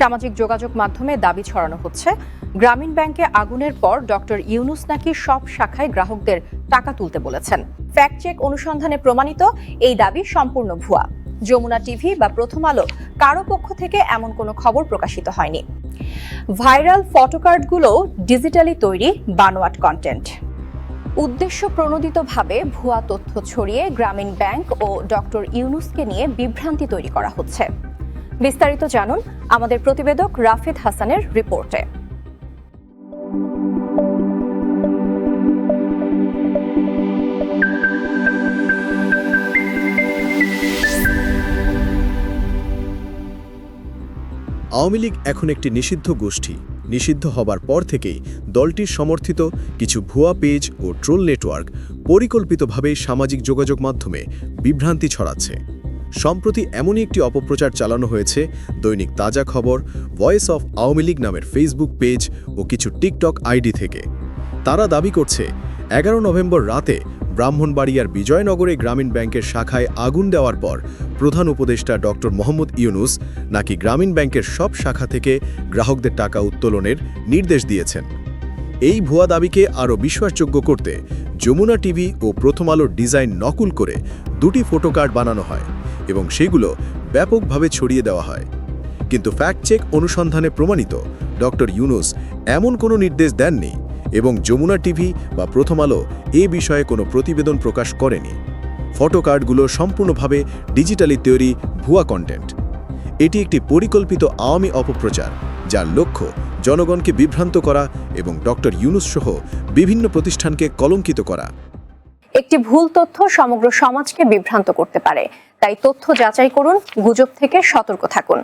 সামাজিক যোগাযোগ মাধ্যমে দাবি ছড়ানো হচ্ছে। গ্রামীণ ব্যাংকে আগুনের পর ডক্টর ইউনুস নাকি সব শাখায় গ্রাহকদের টাকা তুলতে বলেছেন। ফ্যাক্ট চেক অনুসন্ধানে প্রমাণিত, এই দাবি সম্পূর্ণ ভুয়া। যমুনা টিভি বা প্রথম আলো কারও পক্ষ থেকে এমন কোনো খবর প্রকাশিত হয়নি। ভাইরাল ফটোকার্ডগুলো ডিজিটালি তৈরি বানোয়াট কন্টেন্ট। উদ্দেশ্য প্রণোদিতভাবে ভুয়া তথ্য ছড়িয়ে গ্রামীণ ব্যাংক ও ডক্টর ইউনুসকে নিয়ে বিভ্রান্তি তৈরি করা হচ্ছে। বিস্তারিত জানুন আমাদের প্রতিবেদক রাফিদ হাসানের রিপোর্টে। আওয়ামী লীগ এখন একটি নিষিদ্ধ গোষ্ঠী। নিষিদ্ধ হবার পর থেকেই দলটির সমর্থিত কিছু ভুয়া পেজ ও ট্রোল নেটওয়ার্ক পরিকল্পিতভাবে সামাজিক যোগাযোগ মাধ্যমে বিভ্রান্তি ছড়াচ্ছে। সম্প্রতি এমনই একটি অপপ্রচার চালানো হয়েছে। দৈনিক তাজা খবর ভয়েস অফ আওয়ামী লীগ নামের ফেসবুক পেজ ও কিছু টিকটক আইডি থেকে। তারা দাবি করছে, এগারো নভেম্বর রাতে ব্রাহ্মণবাড়িয়ার বিজয়নগরে গ্রামীণ ব্যাংকের শাখায় আগুন দেওয়ার পর প্রধান উপদেষ্টা ডক্টর মোহাম্মদ ইউনুস নাকি গ্রামীণ ব্যাংকের সব শাখা থেকে গ্রাহকদের টাকা উত্তোলনের নির্দেশ দিয়েছেন। এই ভুয়া দাবিকে আরও বিশ্বাসযোগ্য করতে যমুনা টিভি ও প্রথম আলোর ডিজাইন নকল করে দুটি ফটো কার্ড বানানো হয় এবং সেগুলো ব্যাপকভাবে ছড়িয়ে দেওয়া হয়। কিন্তু ফ্যাক্ট চেক অনুসন্ধানে প্রমাণিত ডক্টর ইউনুস এমন কোনো নির্দেশ দেননি এবং যমুনা টিভি বা প্রথম আলো এ বিষয়ে কোনো প্রতিবেদন প্রকাশ করেনি। ফটো কার্ডগুলো সম্পূর্ণভাবে ডিজিটালি তৈরি ভুয়া কন্টেন্ট এটি একটি পরিকল্পিত আওয়ামী অপপ্রচার, যার লক্ষ্য জনগণকে বিভ্রান্ত করা এবং ডক্টর ইউনুস সহ বিভিন্ন প্রতিষ্ঠানকে কলঙ্কিত করা। একটি ভুল তথ্য সমগ্র সমাজকে বিভ্রান্ত করতে পারে। তাই তথ্য যাচাই করুন, গুজব থেকে সতর্ক থাকুন।